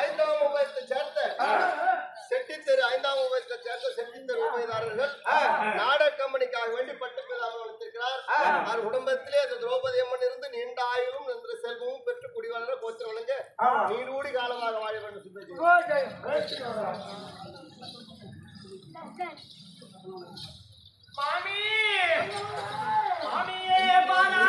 ஐந்தாம் உபயத்தை சேர்த்த செட்டித்தெரு ஐந்தாம் உபயத்தை சேர்த்த செட்டித்தெரு உபயதாரர்கள் நாடக கம்பெனிக்காக வேண்டி அவர் வைத்திருக்கிறார் அவர் குடும்பத்திலே அந்த திரௌபதி அம்மன் இருந்து நீண்ட ஆயுளும் நின்ற செல்வமும் பெற்று குடிவளர கோத்திரம் வழங்க நீடூடி காலமாக வாழ வேண்டும் मामी। मामी ये बाला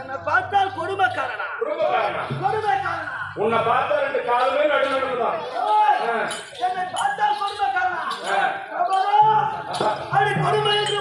என்னை பார்த்தால் கொடுமைக்காரனா கொடுமைக்காரனா உன்னை பார்த்தா ரெண்டு காலமே நடுநடுதான் என்னை பார்த்தால் கொடுமைக்காரன் Everybody